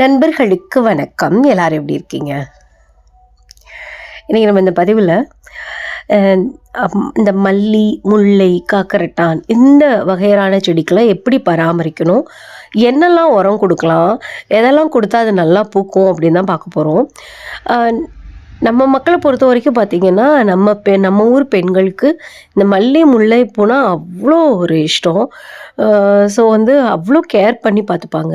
நண்பர்களுக்கு வணக்கம். எல்லாரும் எப்படி இருக்கீங்க? இன்றைக்கி நம்ம இந்த பதிவில் இந்த மல்லி முல்லை காக்கரட்டான் இந்த வகையான செடிகளை எப்படி பராமரிக்கணும்? என்னெல்லாம் உரம் கொடுக்கலாம்? எதெல்லாம் கொடுத்தா அது நல்லா பூக்கும் அப்படின்னு தான் பார்க்க போகிறோம் நம்ம மக்களை பொறுத்த வரைக்கும் பார்த்திங்கன்னா நம்ம பெ நம்ம ஊர் பெண்களுக்கு இந்த மல்லி முல்லை போனால் அவ்வளோ ஒரு இஷ்டம். ஸோ வந்து அவ்வளோ கேர் பண்ணி பார்த்துப்பாங்க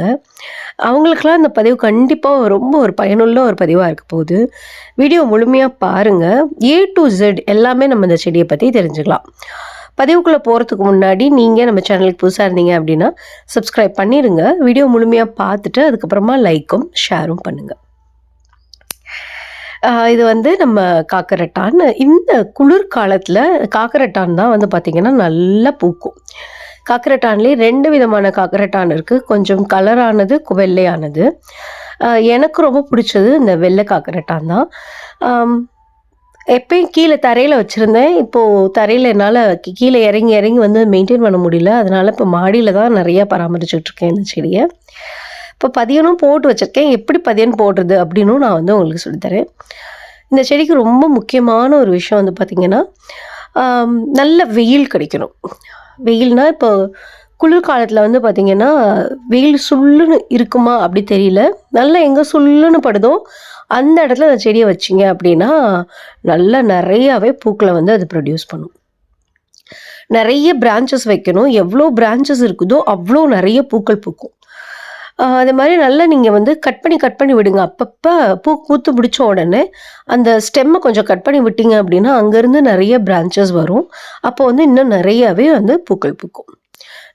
அவங்களுக்கெல்லாம் இந்த பதிவு கண்டிப்பாக ரொம்ப ஒரு பயனுள்ள ஒரு பதிவாக இருக்க போகுது. வீடியோ முழுமையாக பாருங்கள் ஏ டு ஜெட் எல்லாமே நம்ம இந்த செடியை பற்றி தெரிஞ்சுக்கலாம். பதிவுக்குள்ளே போகிறதுக்கு முன்னாடி நீங்கள் நம்ம சேனலுக்கு புதுசாக இருந்தீங்க அப்படின்னா சப்ஸ்கிரைப் பண்ணிடுங்க வீடியோ முழுமையாக பார்த்துட்டு அதுக்கப்புறமா லைக்கும் ஷேரும் பண்ணுங்கள் இது வந்து நம்ம காக்கரட்டான். இந்த குளிர்காலத்தில் காக்கரட்டான் தான் வந்து பார்த்திங்கன்னா நல்லா பூக்கும். காக்கரட்டான்லேயே ரெண்டு விதமான காக்கரட்டான் இருக்குது கொஞ்சம் கலரானது வெள்ளையானது. எனக்கு ரொம்ப பிடிச்சது இந்த வெள்ளை காக்கரட்டான் தான். எப்பயும் கீழே தரையில் வச்சுருந்தேன். இப்போது தரையில் என்னால் கீழே இறங்கி இறங்கி வந்து மெயின்டைன் பண்ண முடியல. அதனால் இப்போ மாடியில் தான் நிறையா பராமரிச்சுட்ருக்கேன் இந்த செடியை. இப்போ பதியனும் போட்டு வச்சுருக்கேன். எப்படி பதியன் போடுறது அப்படின்னும் நான் வந்து உங்களுக்கு சொல்லித்தரேன் இந்த செடிக்கு ரொம்ப முக்கியமான ஒரு விஷயம் வந்து பார்த்திங்கன்னா நல்ல வெயில் கிடைக்கணும். வெயில்னா இப்போ குளிர்காலத்தில் வந்து பார்த்திங்கன்னா வெயில் சுள்ளுன்னு இருக்குமா அப்படி தெரியல. நல்லா எங்கே சுள்ளுன்னு படுதோ அந்த இடத்துல அந்த செடியை வச்சிங்க அப்படின்னா நல்லா நிறையாவே பூக்களை வந்து அது ப்ரொடியூஸ் பண்ணும். நிறைய பிரான்ச்சஸ் வைக்கணும். எவ்வளோ பிரான்ச்சஸ் இருக்குதோ அவ்வளோ நிறைய பூக்கள் பூக்கும். அது மாதிரி நல்லா நீங்கள் வந்து கட் பண்ணி கட் பண்ணி விடுங்க. அப்பப்போ பூ கூத்து பிடிச்ச உடனே அந்த ஸ்டெம்மை கொஞ்சம் கட் பண்ணி விட்டீங்க அப்படின்னா அங்கேருந்து நிறைய பிரான்ச்சஸ் வரும். அப்போ வந்து இன்னும் நிறையாவே வந்து பூக்கள் பூக்கும்.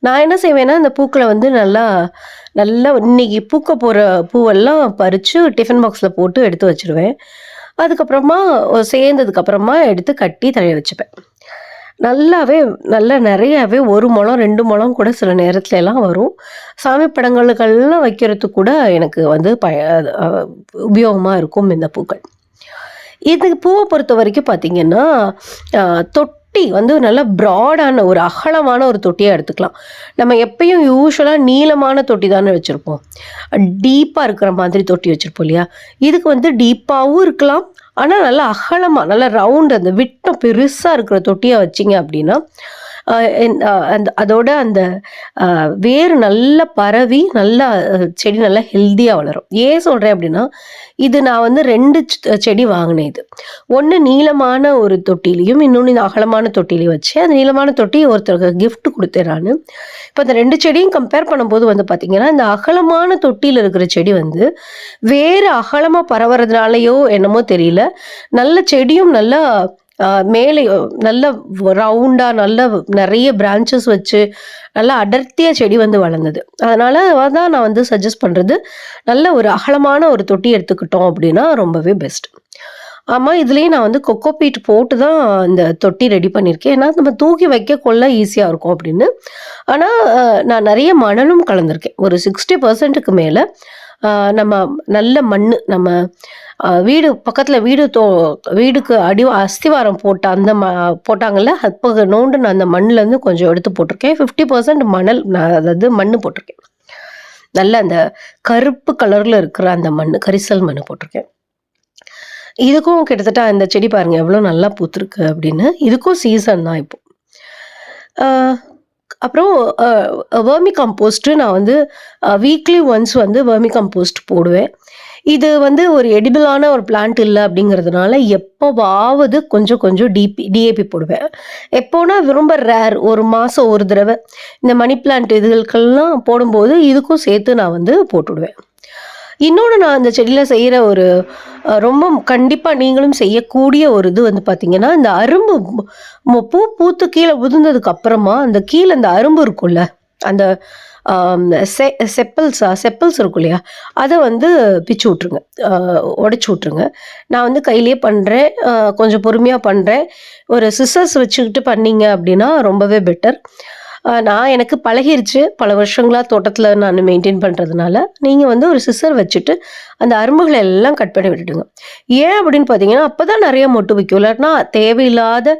நான் என்ன செய்வேன்னா இந்த பூக்களை வந்து நல்லா நல்லா இன்னைக்கு பூக்க போகிற பூவெல்லாம் பறித்து டிஃபன் பாக்ஸில் போட்டு எடுத்து வச்சுருவேன். அதுக்கப்புறமா சேர்ந்ததுக்கப்புறமா எடுத்து கட்டி தழைய வச்சுப்பேன். நல்லாவே நல்லா நிறையாவே ஒரு முழம் ரெண்டு முழம் கூட சில நேரத்துல எல்லாம் வரும். சாமி படங்களுக்கெல்லாம் வைக்கிறதுக்கு கூட எனக்கு வந்து பய உபயோகமாக இருக்கும் இந்த பூக்கள். இது பூவை பொறுத்த வரைக்கும் பார்த்தீங்கன்னா தொட் தொட்டி வந்து நல்ல ப்ராடான ஒரு அகலமான ஒரு தொட்டியாக எடுத்துக்கலாம். நம்ம எப்பயும் யூஸ்வலாக நீளமான தொட்டி தானே வச்சுருப்போம். டீப்பாக இருக்கிற மாதிரி தொட்டி வச்சுருப்போம் இல்லையா? இதுக்கு வந்து டீப்பாகவும் இருக்கலாம். ஆனால் நல்லா அகலமாக நல்லா ரவுண்ட் அந்த விட்டம் பெருசாக இருக்கிற தொட்டியாக வச்சிங்க அப்படின்னா அந்த அதோட அந்த வேர் நல்லா பரவி நல்லா செடி நல்லா ஹெல்த்தியாக வளரும். ஏன் சொல்கிறேன் அப்படின்னா இது நான் வந்து ரெண்டு செடி வாங்கினேன் இது. ஒன்று நீளமான ஒரு தொட்டிலையும் இன்னொன்று இந்த அகலமான தொட்டிலையும் வச்சு அந்த நீளமான தொட்டி ஒருத்தருக்கு கிஃப்ட் கொடுத்தேன் நான். இப்போ அந்த ரெண்டு செடியும் கம்பேர் பண்ணும்போது வந்து பார்த்திங்கன்னா இந்த அகலமான தொட்டியில் இருக்கிற செடி வந்து வேறு அகலமாக பரவுறதுனாலையோ என்னமோ தெரியல. நல்ல செடியும் நல்லா மேலே நல்ல ரவுண்டாக நல்ல நிறைய பிரான்ச்சஸ் வச்சு நல்லா அடர்த்தியாக செடி வந்து வளர்ந்தது. அதனால் தான் நான் வந்து சஜஸ்ட் பண்ணுறது நல்ல ஒரு அகலமான ஒரு தொட்டி எடுத்துக்கிட்டோம் அப்படின்னா ரொம்பவே பெஸ்ட் ஆமாம் இதுலேயே நான் வந்து கொக்கோ பீட் போட்டு தான் இந்த தொட்டி ரெடி பண்ணியிருக்கேன். ஏன்னா நம்ம தூக்கி வைக்க கொள்ள ஈஸியாக இருக்கும் அப்படின்னு. ஆனால் நான் நிறைய மணலும் கலந்துருக்கேன். ஒரு சிக்ஸ்டி பர்சன்ட்டுக்கு மேலே. நம்ம நல்ல மண் நம்ம வீடு பக்கத்தில் வீடு தோ வீடுக்கு அடி அஸ்திவாரம் போட்ட அந்த ம போட்டாங்கள்ல அப்போ நான் அந்த மண்ணுலேருந்து கொஞ்சம் எடுத்து போட்டிருக்கேன். ஃபிஃப்டி பர்சன்ட் மணல் நான் அதாவது மண் போட்டிருக்கேன். நல்ல அந்த கருப்பு கலரில் இருக்கிற அந்த மண் கரிசல் மண் போட்டிருக்கேன். இதுக்கும் கிட்டத்தட்ட அந்த செடி பாருங்கள் எவ்வளோ நல்லா பூத்துருக்கு அப்படின்னு. இதுக்கும் சீசன் தான் இப்போ. அப்புறம் வேர்மி கம்போஸ்ட்டு நான் வந்து வீக்லி ஒன்ஸ் வந்து வேர்மி கம்போஸ்ட் போடுவேன். இது வந்து ஒரு எடிபிளான ஒரு பிளான்ட் இல்லை அப்படிங்கிறதுனால எப்போவாவது கொஞ்சம் கொஞ்சம் டிபி டிஏபி போடுவேன். எப்போனா ரொம்ப ரேர் ஒரு மாதம் ஒரு தடவை. இந்த மணி பிளான்ட் இதுகளுக்கெல்லாம் போடும்போது இதுக்கும் சேர்த்து நான் வந்து போட்டுவிடுவேன் இன்னொன்று நான் அந்த செடியில் செய்கிற ஒரு ரொம்ப கண்டிப்பாக நீங்களும் செய்யக்கூடிய ஒரு இது வந்து பார்த்தீங்கன்னா இந்த அரும்பு பூ பூத்து கீழே உதிர்ந்ததுக்கு அப்புறமா அந்த கீழே அந்த அரும்பு இருக்கும்ல அந்த செ செப்பல்ஸா செப்பல்ஸ் இருக்கும் இல்லையா அதை வந்து பிச்சு விட்ருங்க உடச்சி விட்ருங்க நான் வந்து கையிலேயே பண்ணுறேன் கொஞ்சம் பொறுமையாக பண்ணுறேன் ஒரு சிசர்ஸ் வச்சுக்கிட்டு பண்ணீங்க அப்படின்னா ரொம்பவே பெட்டர் நான் எனக்கு பழகிருச்சு. பல வருஷங்களாக தோட்டத்தில் நான் மெயின்டைன் பண்ணுறதுனால நீங்கள் வந்து ஒரு சிசர் வச்சுட்டு அந்த அரும்புகளை எல்லாம் கட் பண்ணி விட்டுடுங்க. ஏன் அப்படின்னு பார்த்தீங்கன்னா அப்போ தான் நிறைய மொட்டு வைக்கும் இல்லாட்டினா தேவையில்லாத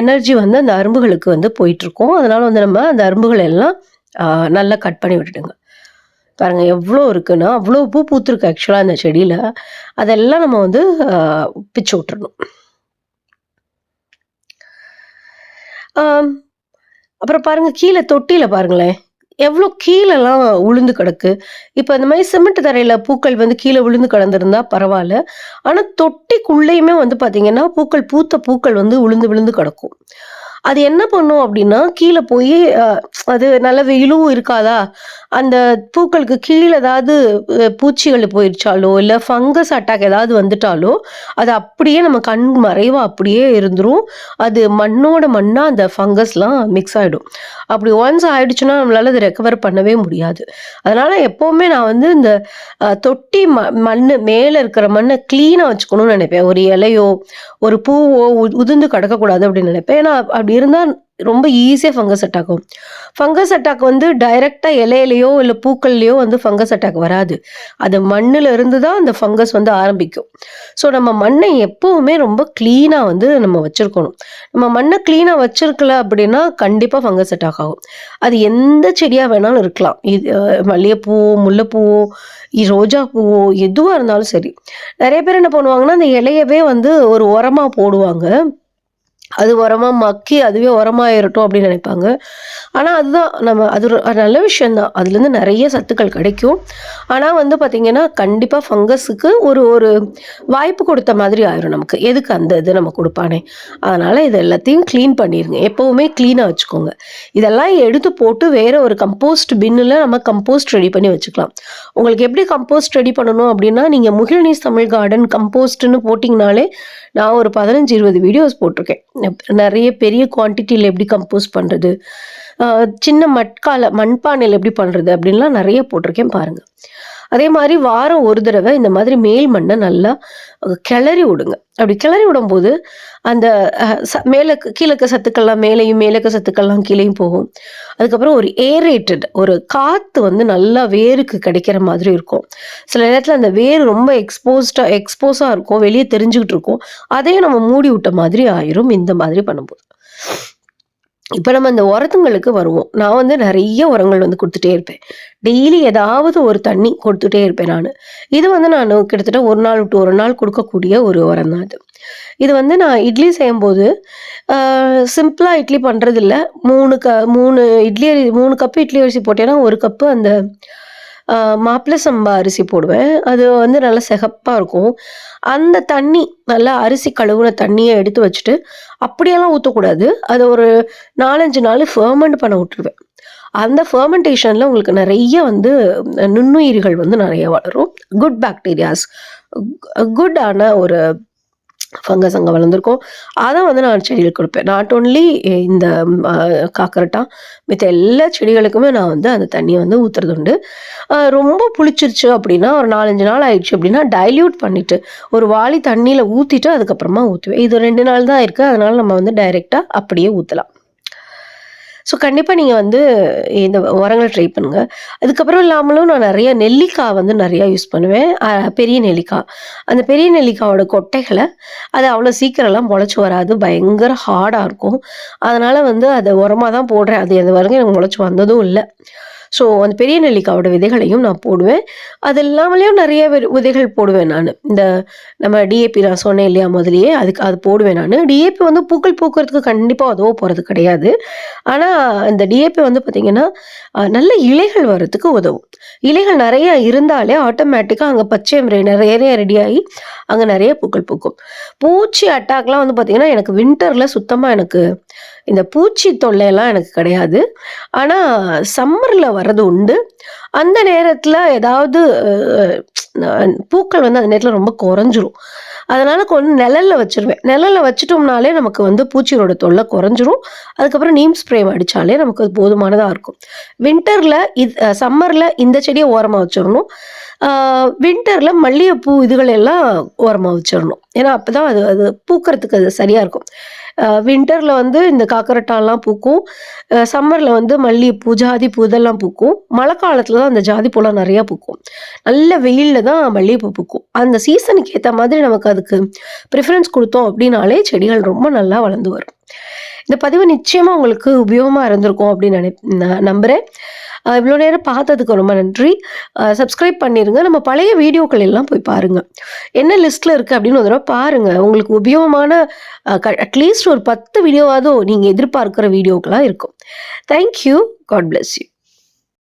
எனர்ஜி வந்து அந்த அரும்புகளுக்கு வந்து போயிட்டுருக்கும். அதனால் வந்து நம்ம அந்த அரும்புகளை எல்லாம் நல்லா கட் பண்ணி விட்டுடுங்க. பாருங்க எவ்வளோ இருக்குன்னா அவ்வளோ பூ பூத்துருக்கு ஆக்சுவலாக அந்த செடியில். அதெல்லாம் நம்ம வந்து பிச்சு விட்டுறணும். அப்புறம் பாருங்க கீழே தொட்டியில பாருங்களேன். எவ்வளோ கீழெல்லாம் உளுந்து கிடக்கு. இப்போ இந்த மாதிரி சிமெண்ட் தரையில பூக்கள் வந்து கீழே விழுந்து கிடந்திருந்தா பரவாயில்ல. ஆனால் தொட்டிக்குள்ளேயுமே வந்து பார்த்தீங்கன்னா பூக்கள் பூத்த பூக்கள் வந்து உளுந்து விழுந்து கிடக்கும். அது என்ன பண்ணும் அப்படின்னா கீழே போய் அது நல்ல வெயிலும் இருக்காதா? அந்த பூக்களுக்கு கீழே ஏதாவது பூச்சிகள் போயிடுச்சாலோ இல்லை ஃபங்கஸ் அட்டாக் ஏதாவது வந்துட்டாலோ அது அப்படியே நம்ம கண் மறைவாக அப்படியே இருந்துரும். அது மண்ணோட மண்ணாக அந்த ஃபங்கஸ்லாம் மிக்ஸ் ஆகிடும் அப்படி ஒன்ஸ் ஆயிடுச்சுன்னா நம்மளால் அதை ரெக்கவர் பண்ணவே முடியாது. அதனால் எப்போவுமே நான் வந்து இந்த தொட்டி ம மண் மேலே இருக்கிற மண்ணை க்ளீனாக வச்சுக்கணும்னு நினைப்பேன். ஒரு இலையோ ஒரு பூவோ உ- உதிர்ந்து கிடக்கக்கூடாது அப்படின்னு நினைப்பேன். ஏன்னா அப்படி இருந்தால் ரொம்ப ஈஸியாக ஃபங்கஸ் அட்டாக் ஆகும். ஃபங்கஸ் அட்டாக் வந்து டைரெக்டாக இலையிலையோ இல்லை பூக்கள்லையோ வந்து ஃபங்கஸ் அட்டாக் வராது. அது மண்ணில் இருந்து தான் அந்த ஃபங்கஸ் வந்து ஆரம்பிக்கும். ஸோ நம்ம மண்ணை எப்போவுமே ரொம்ப க்ளீனாக வந்து நம்ம வச்சுருக்கணும். நம்ம மண்ணை க்ளீனாக வச்சுருக்கல அப்படின்னா கண்டிப்பாக ஃபங்கஸ் அட்டாக் ஆகும். அது எந்த செடியாக வேணாலும் இருக்கலாம். இது மல்லிகைப்பூவோ முல்லைப்பூவோ ரோஜா பூவோ எதுவாக இருந்தாலும் சரி. நிறைய பேர் என்ன பண்ணுவாங்கன்னா அந்த இலையவே வந்து ஒரு உரமாக போடுவாங்க. அது உரமாக மக்கி அதுவே உரமாயிரட்டும் அப்படின்னு நினைப்பாங்க. ஆனால் அதுதான் நம்ம அது ஒரு நல்ல விஷயந்தான் அதுலேருந்து நிறைய சத்துக்கள் கிடைக்கும். ஆனால் வந்து பார்த்திங்கன்னா கண்டிப்பாக ஃபங்கஸுக்கு ஒரு ஒரு வாய்ப்பு கொடுத்த மாதிரி ஆயிரும் நமக்கு. எதுக்கு அந்த இது நம்ம கொடுப்பானே? அதனால் இது எல்லாத்தையும் க்ளீன் பண்ணிடுங்க எப்போவுமே க்ளீனாக வச்சுக்கோங்க. இதெல்லாம் எடுத்து போட்டு வேறு ஒரு கம்போஸ்ட் பின்னில் நம்ம கம்போஸ்ட் ரெடி பண்ணி வச்சுக்கலாம். உங்களுக்கு எப்படி கம்போஸ்ட் ரெடி பண்ணணும் அப்படின்னா நீங்கள் முகிழ்நீஸ் தமிழ் கார்டன் கம்போஸ்ட்னு போட்டிங்கனாலே நான் ஒரு பதினஞ்சு இருபது வீடியோஸ் போட்டிருக்கேன். நிறைய பெரிய குவான்டிட்டியில் எப்படி கம்போஸ் பண்ணுறது சின்ன மட்கால மண்பானையில் எப்படி பண்ணுறது அப்படின்லாம் நிறைய போட்டிருக்கேன் பாருங்கள் அதே மாதிரி வாரம் ஒரு தடவை இந்த மாதிரி மேல் மண்ணை நல்லா கிளறி விடுங்க. அப்படி கிளறி விடும்போது அந்த ச- மேலே கீழக்க சத்துக்கள்லாம் மேலேயும் மேலக்க சத்துக்கள்லாம் கீழேயும் போகும். அதுக்கப்புறம் ஒரு ஏரேட்டட் ஒரு காற்று வந்து நல்லா வேருக்கு கிடைக்கிற மாதிரி இருக்கும். சில நேரத்தில் அந்த வேர் ரொம்ப எக்ஸ்போஸ்டாக எக்ஸ்போஸாக இருக்கும் வெளியே தெரிஞ்சுக்கிட்டு இருக்கும். அதையும் நம்ம மூடி விட்ட மாதிரி ஆயிரும் இந்த மாதிரி பண்ணும்போது. இப்போ நம்ம இந்த உரத்துங்களுக்கு வருவோம். நான் வந்து நிறைய உரங்கள் வந்து கொடுத்துட்டே இருப்பேன். டெய்லி ஏதாவது ஒரு தண்ணி கொடுத்துட்டே இருப்பேன் நான். இது வந்து நான் கிட்டத்தட்ட ஒரு நாள் விட்டு ஒரு நாள் கொடுக்கக்கூடிய ஒரு உரம் தான் அது இது வந்து நான் இட்லி செய்யும்போது சிம்பிளாக இட்லி பண்ணுறதில்ல மூணு க மூணு இட்லி அரி மூணு கப்பு இட்லி அரிசி போட்டேன்னா ஒரு கப்பு அந்த மாப்பிள்ளை சம்பா அரிசி போடுவேன். அது வந்து நல்லா சிகப்பாக இருக்கும். அந்த தண்ணி நல்லா அரிசி கழுவுன தண்ணியை எடுத்து வச்சுட்டு அப்படியெல்லாம் ஊற்றக்கூடாது அதை ஒரு நாலஞ்சு நாள் ஃபர்மெண்ட் பண்ண விட்டுருவேன். அந்த ஃபர்மெண்டேஷனில் உங்களுக்கு நிறைய வந்து நுண்ணுயிர்கள் வந்து நிறைய வளரும். குட் பாக்டீரியாஸ் குட்டான ஒரு ஃபங்கஸ் அங்கே வளர்ந்துருக்கும். அதை வந்து நான் செடிகளுக்கு கொடுப்பேன். நாட் ஓன்லி இந்த காக்கரட்டா மித்த எல்லா செடிகளுக்குமே நான் வந்து அந்த தண்ணியை வந்து ஊற்றுறது உண்டு ரொம்ப புளிச்சிருச்சு அப்படின்னா ஒரு நாலஞ்சு நாள் ஆயிடுச்சு அப்படின்னா டைல்யூட் பண்ணிவிட்டு ஒரு வாளி தண்ணியில் ஊற்றிட்டு அதுக்கப்புறமா ஊற்றுவேன் இது ரெண்டு நாள் தான் இருக்குது அதனால் நம்ம வந்து டைரெக்டாக அப்படியே ஊற்றலாம் ஸோ கண்டிப்பாக நீங்கள் வந்து இந்த உரங்களை ட்ரை பண்ணுங்கள் அதுக்கப்புறம் இல்லாமலும் நான் நிறைய நெல்லிக்காய் வந்து நிறையா யூஸ் பண்ணுவேன். பெரிய நெல்லிக்காய். அந்த பெரிய நெல்லிக்காயோட கொட்டைகளை அது அவ்வளோ சீக்கிரம்லாம் முளைச்சி வராது. பயங்கர ஹார்டாக இருக்கும். அதனால் வந்து அதை உரமாக தான் போடுறேன். அது எந்த வரைக்கும் எனக்கு முளைச்சி வந்ததும் இல்லை. ஸோ அந்த பெரிய நெல்லிக்காவோட விதைகளையும் நான் போடுவேன். அது இல்லாமலேயும் நிறைய விதைகள் போடுவேன் நான். இந்த நம்ம டிஏபி நான் சொன்னேன் இல்லையா முதலியே அதுக்கு அது போடுவேன் நான். டிஏபி வந்து பூக்கள் பூக்கிறதுக்கு கண்டிப்பாக உதவ போகிறது கிடையாது. ஆனால் இந்த டிஏபி வந்து பார்த்திங்கன்னா நல்ல இலைகள் வர்றதுக்கு உதவும். இலைகள் நிறைய இருந்தாலே ஆட்டோமேட்டிக்காக அங்கே பச்சை முறை நிறைய ரெடியாகி அங்கே நிறைய பூக்கள் பூக்கும். பூச்சி அட்டாக்லாம் வந்து பார்த்திங்கன்னா எனக்கு வின்டரில் சுத்தமாக எனக்கு இந்த பூச்சி தொல்லையெல்லாம் எனக்கு கிடையாது. ஆனால் சம்மரில் வர்றது உண்டு. அந்த நேரத்தில் ஏதாவது பூக்கள் வந்து அந்த நேரத்தில் ரொம்ப குறைஞ்சிரும். அதனால கொஞ்சம் நிழலில் வச்சிருவேன். நிழலில் வச்சிட்டோம்னாலே நமக்கு வந்து பூச்சியோட தொல்லை குறைஞ்சிரும். அதுக்கப்புறம் நீம் ஸ்ப்ரே அடித்தாலே நமக்கு அது போதுமானதாக இருக்கும் வின்டரில் இது சம்மரில் இந்த செடியை ஓரமாக வச்சிடணும். வின்டரில் மல்லிகைப்பூ இதுகளெல்லாம் ஓரமாக வச்சிடணும். ஏன்னா அப்போ தான் அது அது பூக்கிறதுக்கு அது சரியாக இருக்கும். வின்டரில் வந்து இந்த காக்கரட்டான்லாம் பூக்கும். சம்மரில் வந்து மல்லிகைப்பூ ஜாதிப்பூ இதெல்லாம் பூக்கும். மழை காலத்தில் தான் அந்த ஜாதிப்பூலாம் நிறையா பூக்கும். நல்ல வெயிலில் தான் மல்லிகைப்பூ பூக்கும். அந்த சீசனுக்கு ஏற்ற மாதிரி நமக்கு அதுக்கு ப்ரிஃபரன்ஸ் கொடுத்தோம் அப்படின்னாலே செடிகள் ரொம்ப நல்லா வளர்ந்து வரும். இந்த பதிவு நிச்சயமாக உங்களுக்கு உபயோகமாக இருந்திருக்கும் அப்படின்னு நினை நம்புகிறேன் இவ்வளோ நேரம் பார்த்ததுக்கு ரொம்ப நன்றி. சப்ஸ்கிரைப் பண்ணிடுங்க நம்ம பழைய வீடியோக்கள் எல்லாம் போய் பாருங்கள் என்ன லிஸ்ட்டில் இருக்குது அப்படின்னு ஒரு தடவை பாருங்கள் உங்களுக்கு உபயோகமான அட்லீஸ்ட் ஒரு பத்து வீடியோவாவது நீங்கள் எதிர்பார்க்குற வீடியோக்கெலாம் இருக்கும். Thank you God bless you